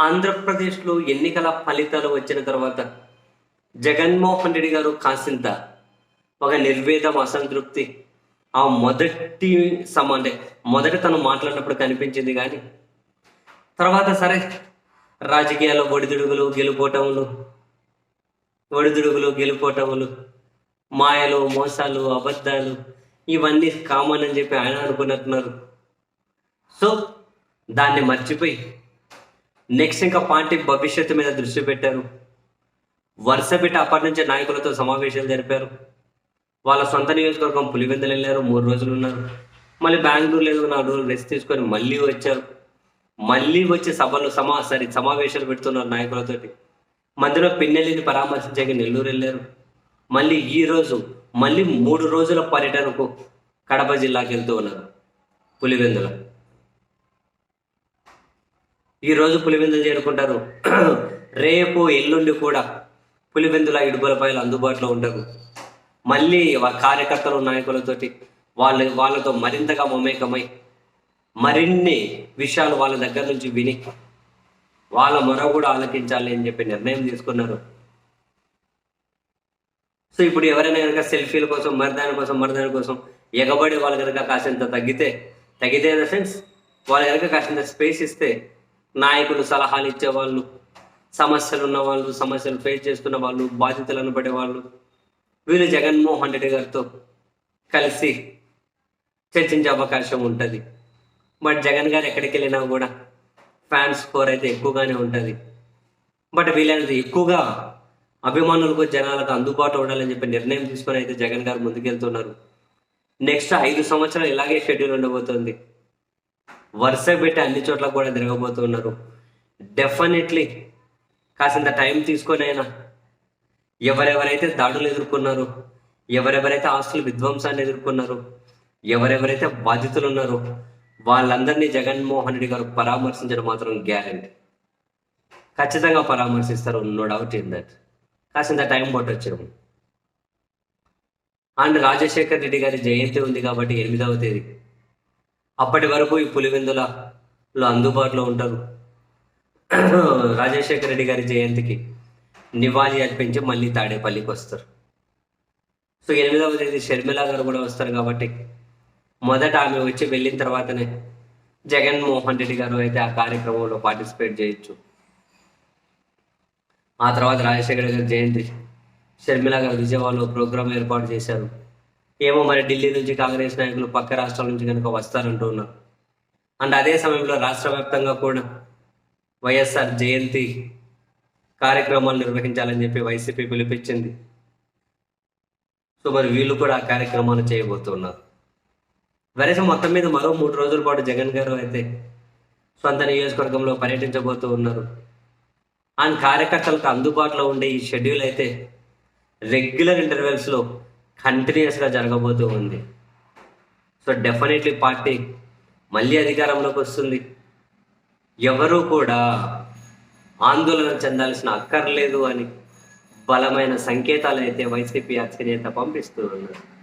ఆంధ్రప్రదేశ్లో ఎన్నికల ఫలితాలు వచ్చిన తర్వాత జగన్మోహన్ రెడ్డి గారు కాసింత ఒక నిర్వేదం అసంతృప్తి ఆ మొదటి సమ అంటే మొదట తను మాట్లాడినప్పుడు కనిపించింది కానీ తర్వాత సరే రాజకీయాల్లో ఒడిదుడుగులు గెలుపోటములు ఒడిదుడుగులు గెలుపోటములు మాయలు మోసాలు అబద్ధాలు ఇవన్నీ కామన్ అని చెప్పి ఆయన అనుకున్నట్టున్నారు. సో దాన్ని మర్చిపోయి నెక్స్ట్ ఇంకా పార్టీ భవిష్యత్తు మీద దృష్టి పెట్టారు. వరుస పెట్టి అప్పటి నుంచి నాయకులతో సమావేశాలు జరిపారు. వాళ్ళ సొంత నియోజకవర్గం పులివెందులు వెళ్ళారు మూడు రోజులు ఉన్నారు. మళ్ళీ బెంగళూరు లేదు నాలుగు రోజులు రెస్ట్ తీసుకొని మళ్ళీ వచ్చారు. మళ్ళీ వచ్చి సభలు సమా సారీ సమావేశాలు పెడుతున్నారు నాయకులతోటి. మధ్యలో పిన్నెల్లిని పరామర్శించాక నెల్లూరు వెళ్ళారు. మళ్ళీ ఈ రోజు మళ్ళీ మూడు రోజుల పర్యటనకు కడప జిల్లాకి వెళ్తూ ఉన్నారు పులివెందుల. ఈ రోజు పులివెందులు చేరుకుంటారు. రేపు ఎల్లుండి కూడా పులివెందుల ఇడుపులపైలు అందుబాటులో ఉండవు మళ్ళీ కార్యకర్తలు నాయకులతోటి వాళ్ళ వాళ్ళతో మరింతగా మమేకమై మరిన్ని విషయాలు వాళ్ళ దగ్గర నుంచి విని వాళ్ళ మొర కూడా ఆలకించాలి అని చెప్పి నిర్ణయం తీసుకున్నారు. సో ఇప్పుడు ఎవరైనా కనుక సెల్ఫీల కోసం మరదాని కోసం మరదాని కోసం ఎగబడి వాళ్ళు కనుక కాసింత తగ్గితే తగ్గితే ఇన్ ద సెన్స్ వాళ్ళు కనుక కాసింత స్పేస్ ఇస్తే నాయకులు సలహాలు ఇచ్చేవాళ్ళు సమస్యలు ఉన్న వాళ్ళు సమస్యలు ఫేస్ చేస్తున్న వాళ్ళు బాధ్యతలను పడే వాళ్ళు వీళ్ళు జగన్మోహన్ రెడ్డి గారితో కలిసి చర్చించే అవకాశం ఉంటుంది. బట్ జగన్ గారు ఎక్కడికి వెళ్ళినా కూడా ఫ్యాన్స్ స్కోర్ అయితే ఎక్కువగానే ఉంటుంది. బట్ వీళ్ళనేది ఎక్కువగా అభిమానులకు జనాలకు అందుబాటు ఉండాలని చెప్పి నిర్ణయం తీసుకొని అయితే జగన్ గారు ముందుకెళ్తున్నారు. నెక్స్ట్ ఐదు సంవత్సరాలు ఇలాగే షెడ్యూల్ ఉండబోతుంది. వరుస పెట్టి అన్ని చోట్ల కూడా తిరగబోతున్నారు డెఫినెట్లీ కాసింత టైం తీసుకొని అయినా ఎవరెవరైతే దాడులు ఎదుర్కొన్నారు ఎవరెవరైతే ఆస్తులు విధ్వంసాన్ని ఎదుర్కొన్నారు ఎవరెవరైతే బాధితులు ఉన్నారో వాళ్ళందరినీ జగన్మోహన్ రెడ్డి గారు పరామర్శించడం మాత్రం గ్యారెంటీ ఖచ్చితంగా పరామర్శిస్తారు నో డౌట్ ఇన్ దట్ కాసింత టైం పట్టొచ్చేమో. అండ్ రాజశేఖర్ రెడ్డి గారి జయంతి ఉంది కాబట్టి ఎనిమిదవ తేదీ. అప్పటి వరకు ఈ పులివెందులలో అందుబాటులో ఉంటారు. రాజశేఖర రెడ్డి గారి జయంతికి నివాళి అర్పించి మళ్ళీ తాడేపల్లికి వస్తారు. సో ఎనిమిదవ తేదీ షర్మిల గారు కూడా వస్తారు కాబట్టి మొదట ఆమె వచ్చి వెళ్ళిన తర్వాతనే జగన్మోహన్ రెడ్డి గారు అయితే ఆ కార్యక్రమంలో పార్టిసిపేట్ చేయొచ్చు. ఆ తర్వాత రాజశేఖర గారి జయంతి షర్మిల గారు విజయవాడలో ప్రోగ్రాం ఏర్పాటు చేశారు. ఏమో మరి ఢిల్లీ నుంచి కాంగ్రెస్ నాయకులు పక్క రాష్ట్రాల నుంచి కనుక వస్తారంటూ ఉన్నారు. అండ్ అదే సమయంలో రాష్ట్ర వ్యాప్తంగా కూడా వైఎస్ఆర్ జయంతి కార్యక్రమాలు నిర్వహించాలని చెప్పి వైసీపీ పిలిపించింది. సో మరి వీళ్ళు కూడా ఆ కార్యక్రమాలు చేయబోతున్నారు. వరేసం మొత్తం మీద మరో మూడు రోజుల పాటు జగన్ గారు అయితే సొంత నియోజకవర్గంలో పర్యటించబోతూ ఉన్నారు. అండ్ కార్యకర్తలకు అందుబాటులో ఉండే ఈ షెడ్యూల్ అయితే రెగ్యులర్ ఇంటర్వెల్స్లో కంటిన్యూస్గా జరగబోతూ ఉంది. సో డెఫినెట్లీ పార్టీ మళ్ళీ అధికారంలోకి వస్తుంది. ఎవరూ కూడా ఆందోళన చెందాల్సిన అక్కర్లేదు అని బలమైన సంకేతాలు అయితే వైసీపీ అధినేత పంపిస్తూ ఉన్నారు.